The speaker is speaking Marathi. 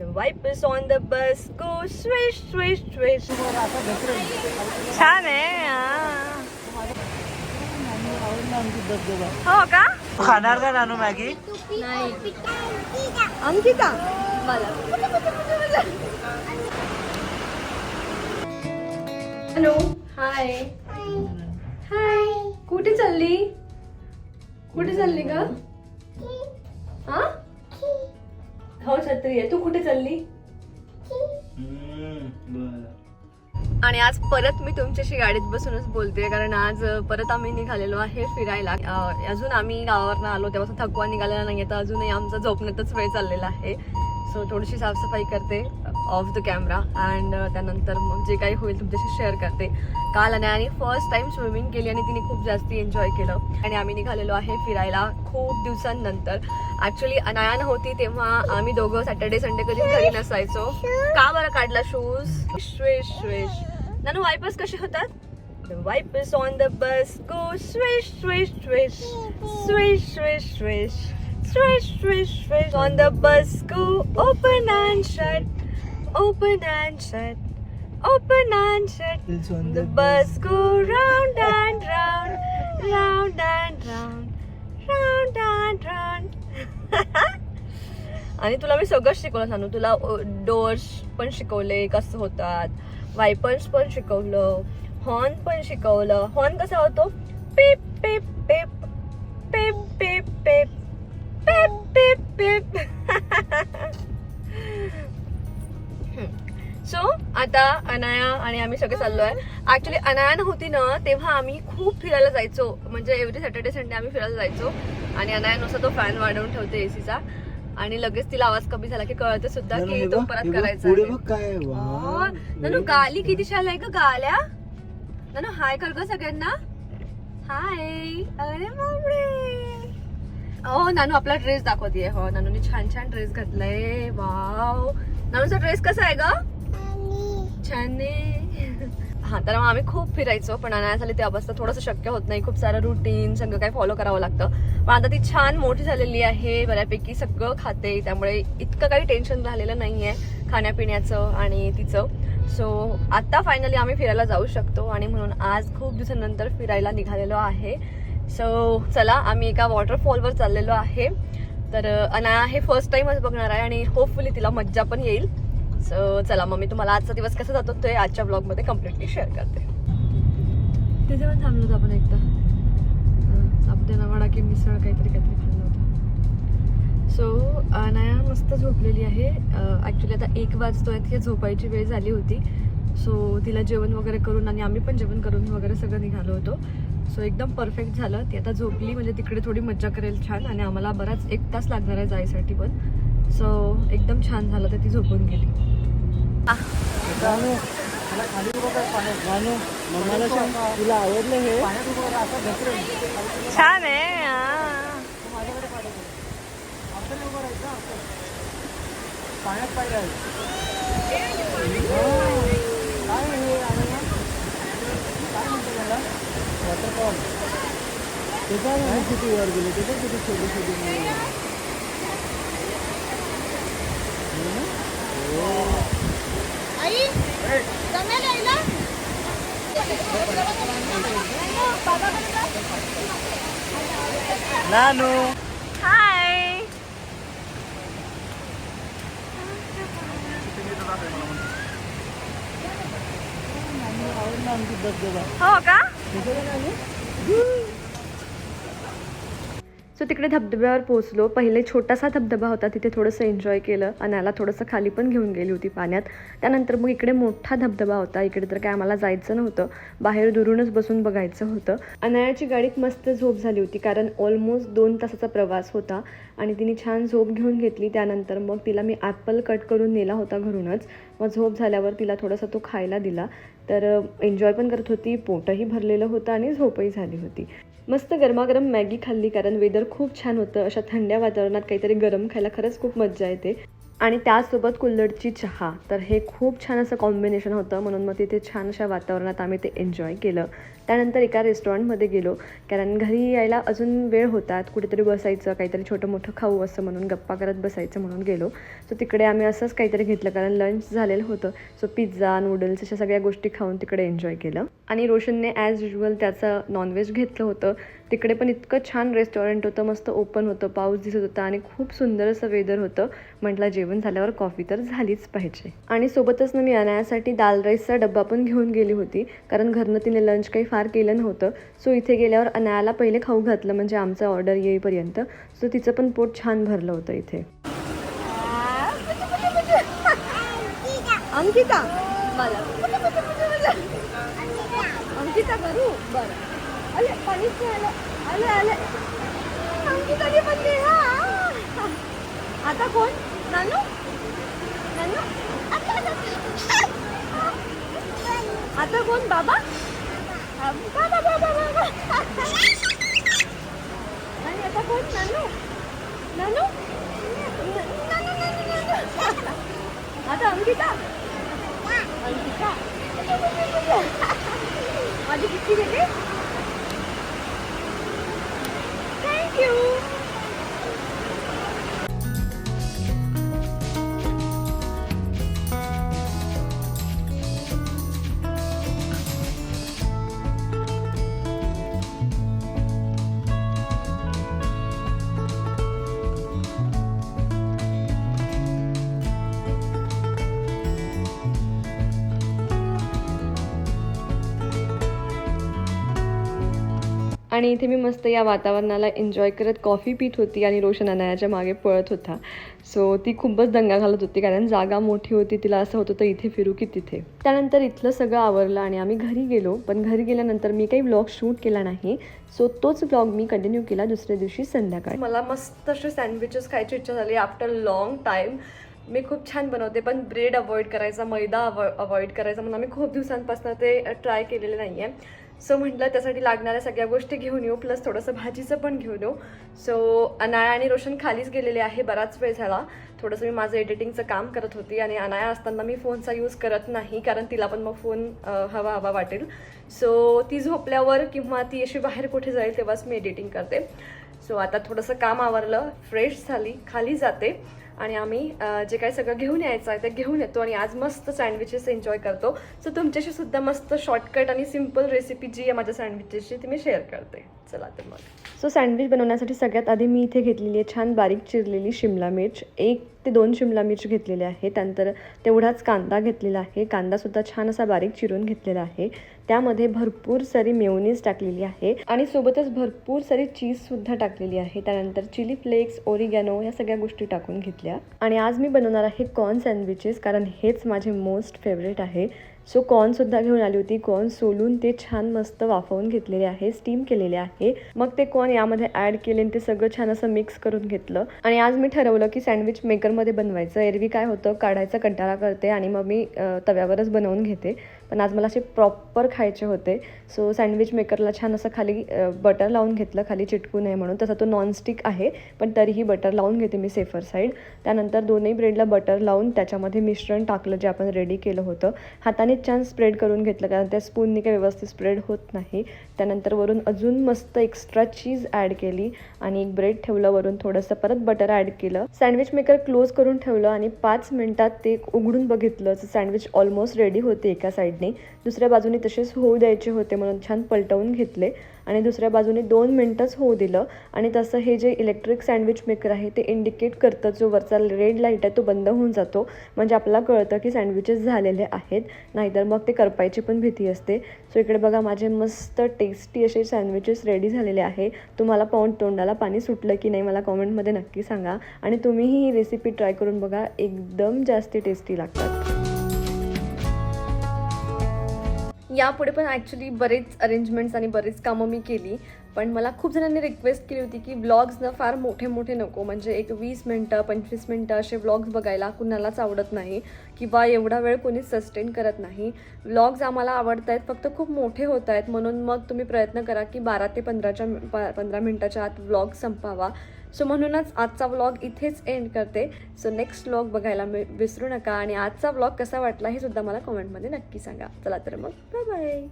The wipers on the bus. Go swish, swish, swish. छान आहे हो का? खाणार का नानू मॅगी। नाही। अंकिता। मला हॅलो। हाय। हाय। कुठे चालली? कुठे चालली ग? हा? हो छत्री आहे. तू कुठे चालली? आणि आज परत मी तुमच्याशी गाडीत बसूनच बोलते कारण आज परत आम्ही निघालेलो आहे फिरायला. अजून आम्ही गावावरनं आलो तेव्हा थकवा निघालेला नाही तर अजूनही आमचा झोपण्यातच वेळ चाललेला आहे. सो थोडीशी साफसफाई करते ऑफ द कॅमेरा अँड त्यानंतर मग जे काही होईल तुमच्याशी शेअर करते. काल आणि फर्स्ट टाइम स्विमिंग केली आणि तिने खूप जास्त एन्जॉय केलं. आणि आम्ही निघालेलो आहे फिरायला खूप दिवसांनंतर. ऍक्च्युली अनायान होती तेव्हा आम्ही दोघं सॅटर्डे संडे कधीच घरी नसायचो. का बरं काढला शूज श्वेश श्वेश नानू वायपर्स कसे होतात? The on the bus go swish swish swish swish swish swish swish, swish, swish. On the bus go open and shut, open and shut, open and shut. It's on The bus go round and round, round and round, round and round. आणि तुला मी सगळं शिकवलं सांगू तुला डोअर्स पण शिकवले कसं होतात वायपर्स पण शिकवलं हॉर्न पण शिकवलं हॉर्न कसा होतो peep peep peep peep peep peep so आता अनाया आणि आम्ही सगळे चाललोय ऍक्च्युली अनाया होती ना तेव्हा आम्ही खूप फिरायला जायचो. म्हणजे एव्हरी सॅटर्डे संडे आम्ही फिरायला जायचो. आणि अनाया नुसता तो फॅन वाढवून ठेवते एसीचा आणि लगेच तिला आवाज कमी झाला की कळतं सुद्धा की तो परत करायचा आहे. आहे. हो. नानू गाली किती छान आहे का गाल्या. नानू हाय कर ग सगळ्यांना. हाय अरे हो नानू आपला ड्रेस दाखवते हो नानूने छान छान ड्रेस घातलाय. वाव नानूचा ड्रेस कसा आहे ग? छान हा तर मग आम्ही खूप फिरायचो पण अनाया झाली अवस्था थोडंसं शक्य होत नाही. खूप सारं रुटीन सगळं काही फॉलो करावं लागतं. पण आता ती छान मोठी झालेली आहे. बऱ्यापैकी सगळं खाते. त्यामुळे इतकं काही टेन्शन राहिलेलं नाहीये खाण्यापिण्याचं आणि तिचं. सो आता फायनली आम्ही फिरायला जाऊ शकतो आणि म्हणून आज खूप दिवसानंतर फिरायला निघालेलो आहे. सो चला आम्ही एका वॉटरफॉलवर चाललेलो आहे. तर अनाया हे फर्स्ट टाइमच बघणार आहे आणि होपफुली तिला मज्जा पण येईल. सो चला मग मी तुम्हाला आजचा दिवस कसा जातो ते आजच्या ब्लॉगमध्ये कम्प्लिटली शेअर करते. तिथे पण थांबलो होतो आपण एकदा. साबुदाणा वडा की मिसळ काहीतरी काहीतरी खाल्लं होतं. सो अनाया मस्त झोपलेली आहे. ॲक्च्युली आता एक वाजतो आहे ती झोपायची वेळ झाली होती. सो तिला जेवण वगैरे करून आणि आम्ही पण जेवण करून वगैरे सगळं निघालो होतो. सो एकदम परफेक्ट झालं. ती आता झोपली म्हणजे तिकडे थोडी मज्जा करेल छान आणि आम्हाला बराच एक तास लागणार आहे जायसाठी पण. सो एकदम छान झालं तर ती झोपून गेली. नानू, नानू, मम्माला सांग, तुला आवडलं हे. छान आहे मला वॉटर पॉम्प त्याचा किती वर गेले? त्याचा किती छोटे छोटे नानू. आवडला आमची धबधबा हो का? सो तिकडे धबधब्यावर पोहोचलो. पहिले छोटासा धबधबा होता. तिथे थोडंसं एन्जॉय केलं अनाला थोडंसं खाली पण घेऊन गेली होती पाण्यात. त्यानंतर मग इकडे मोठा धबधबा होता. इकडे तर काय आम्हाला जायचं नव्हतं. बाहेर दुरूनच बसून बघायचं होतं. अनायाची गाडीत मस्त झोप झाली होती कारण ऑलमोस्ट दोन तासाचा प्रवास होता आणि तिने छान झोप घेऊन घेतली. त्यानंतर मग तिला मी ॲपल कट करून नेला होता घरूनच. मग झोप झाल्यावर तिला थोडासा तो खायला दिला. तर एन्जॉय पण करत होती पोटही भरलेलं होतं आणि झोपही झाली होती. मस्त गरमागरम मॅगी खाल्ली कारण वेदर खूप छान होतं. अशा थंड्या वातावरणात काहीतरी गरम खायला खरंच खूप मज्जा येते. आणि त्यासोबत कुल्हडची चहा. तर हे खूप छान असं कॉम्बिनेशन होतं. म्हणून मग तिथे छान अशा वातावरणात आम्ही ते एन्जॉय केलं. त्यानंतर एका रेस्टॉरंटमध्ये गेलो. कारण घरी यायला अजून वेळ होतात कुठेतरी बसायचं काहीतरी छोटं मोठं खाऊ असं म्हणून गप्पा करत बसायचं म्हणून गेलो. सो तिकडे आम्ही असंच काहीतरी घेतलं. कारण लंच झालेलं होतं. सो पिझ्झा नूडल्स अशा सगळ्या गोष्टी खाऊन तिकडे एन्जॉय केलं. आणि रोशनने ॲज युजल त्याचं नॉनव्हेज घेतलं होतं. तिकडे पण इतकं छान रेस्टॉरंट होतं मस्त ओपन होतं पाऊस दिसत होता आणि खूप सुंदर असं वेदर होतं. म्हटलं जेवण झाल्यावर कॉफी तर झालीच पाहिजे. आणि सोबतच ना मी अनायासाठी दाल राईसचा डब्बा पण घेऊन गेली होती. कारण घरनं तिने लंच काही फार केलं नव्हतं. सो इथे गेल्यावर अनायाला पहिले खाऊ घातलं म्हणजे आमचं ऑर्डर येईपर्यंत. सो तिचं पण पोट छान भरलं होतं इथे. अंकिता! मला. अंकिता करू? बरं. अले पाणीच नाही आलं आले. आले अंकिताने पण दे हा. आता कोण? नानू? नानू? आता कोण? बाबा बाबा बाबा बाबा. आणि आता कोण? नानू? नानू? नानू नानू नानू. आता अंकिता? अंकिता? माझी किती देते आणि इथे मी मस्त या वातावरणाला एन्जॉय करत कॉफी पित होती आणि रोशन अनायाच्या मागे पळत होता. सो ती खूपच दंगा घालत होती कारण जागा मोठी होती तिला असं होतं तर इथे फिरू की तिथे. त्यानंतर इथलं सगळं आवरलं आणि आम्ही घरी गेलो. पण घरी गेल्यानंतर मी काही ब्लॉग शूट केला नाही. सो तोच ब्लॉग मी कंटिन्यू केला दुसऱ्या दिवशी संध्याकाळी. मला मस्त असे सँडविचेस खायची इच्छा झाली. आफ्टर लॉंग टाईम मी खूप छान बनवते. पण ब्रेड अवॉइड करायचा मैदा अवॉइड करायचा म्हणून आम्ही खूप दिवसांपासून ते ट्राय केलेले नाही आहे सो म्हटलं त्यासाठी लागणाऱ्या सगळ्या गोष्टी घेऊन येऊ प्लस थोडंसं भाजीचं पण घेऊन येऊ. सो अनाया आणि रोशन खालीच गेलेले आहे बराच वेळ झाला. थोडंसं मी माझं एडिटिंगचं काम करत होती आणि अनाया असताना मी फोनचा यूज करत नाही कारण तिला पण मग फोन हवा हवा वाटेल. सो ती झोपल्यावर किंवा ती अशी बाहेर कुठे जाईल तेव्हाच मी एडिटिंग करते. सो आता थोडंसं काम आवरलं फ्रेश झाली खाली जाते. आणि आम्ही जे काही सगळं घेऊन यायचं आहे ते घेऊन येतो आणि आज मस्त सँडविचेस एन्जॉय करतो. सो तुमच्याशी सुद्धा मस्त शॉर्टकट आणि सिंपल रेसिपी जी आहे माझ्या सँडविचेसची ती मी शेअर करते. चला तर मग. सो सँडविच बनवण्यासाठी सगळ्यात आधी मी इथे घेतलेली आहे छान बारीक चिरलेली शिमला मिर्च. एक ते दोन शिमला मिर्च घेतलेले आहे. त्यानंतर तेवढाच कांदा घेतलेला आहे. कांदासुद्धा छान असा बारीक चिरून घेतलेला आहे. त्यामध्ये भरपूर सारी मेवनीज टाकलेली आहे. आणि सोबतच भरपूर सारी चीजसुद्धा टाकलेली आहे. त्यानंतर चिली फ्लेक्स ओरिगॅनो ह्या सगळ्या गोष्टी टाकून घेतल्या. आणि आज मी बनवणार आहे कॉर्न सँडविचेस कारण हेच माझे मोस्ट फेवरेट आहे. सो कॉर्नसुद्धा घेऊन आली होती. कॉर्न सोलून ते छान मस्त वाफवून घेतलेले आहे स्टीम केलेले आहे. मग ते कॉर्न यामध्ये ॲड केले आणि ते सगळं छान असं मिक्स करून घेतलं. आणि आज मी ठरवलं की सँडविच मेकरमध्ये बनवायचं. एरवी काय होतं? काढायचा कंटाळा करते आणि मग मी तव्यावरच बनवून घेते. पण आज मला असे प्रॉपर खायचे होते. सो सँडविच मेकरला छान असं खाली बटर लावून घेतलं खाली चिटकू नये म्हणून. तसा तो नॉनस्टिक आहे पण तरीही बटर लावून घेते मी सेफर साईड त्यानंतर दोन्ही ब्रेडला बटर लावून त्याच्यामध्ये मिश्रण टाकलं जे आपण रेडी केलं होतं. हाताने छान स्प्रेड करून घेतलं कारण त्या स्पूनने काही व्यवस्थित स्प्रेड होत नाही. त्यानंतर वरून अजून मस्त एक्स्ट्रा चीज ॲड केली आणि एक ब्रेड ठेवलं वरून थोडंसं. परत बटर ॲड केलं. सँडविच मेकर क्लोज करून ठेवलं आणि पाच मिनिटात ते उघडून बघितलं. सँडविच ऑलमोस्ट रेडी होते एका साईडने दुसऱ्या बाजूने तसेच होऊ द्यायचे होते म्हणून छान पलटवून घेतले. आणि दुसऱ्या बाजूने दोन मिनटंच होऊ दिलं. आणि तसं हे जे इलेक्ट्रिक सँडविच मेकर आहे ते इंडिकेट करतं जो वरचा रेड लाइट आहे तो बंद होऊन जातो. म्हणजे आपल्याला कळतं की सँडविचेस झालेले आहेत. नाहीतर मग ते करपायची पण भीती असते. सो इकडे बघा माझे मस्त टेस्टी असे सँडविचेस रेडी झालेले आहे. तुम्हाला पाऊण तोंडाला पाणी सुटलं की नाही मला कॉमेंटमध्ये नक्की सांगा. आणि तुम्हीही ही रेसिपी ट्राय करून बघा. एकदम जास्ती टेस्टी लागतात. यापुढे पण ॲक्च्युली बरेच अरेंजमेंट्स आणि बरेच कामं मी केली. पण मला खूप जणांनी रिक्वेस्ट केली होती की व्लॉग्स ना फार मोठे मोठे नको. म्हणजे एक वीस मिनटं पंचवीस मिनटं असे व्लॉग्स बघायला कुणालाच आवडत नाही किंवा एवढा वेळ कोणी सस्टेन करत नाही. व्लॉग्स आम्हाला आवडत आहेत फक्त खूप मोठे होत आहेत म्हणून मग तुम्ही प्रयत्न करा की बारा ते पंधराच्या पंधरा मिनटाच्या आत व्लॉग संपावा. सो म्हणूनच आजचा व्लॉग इथेच एंड करते. सो नेक्स्ट व्लॉग बघायला मी विसरू नका. आणि आजचा व्लॉग कसा वाटला हे सुद्धा मला कमेंटमध्ये नक्की सांगा. चला तर मग बाय बाय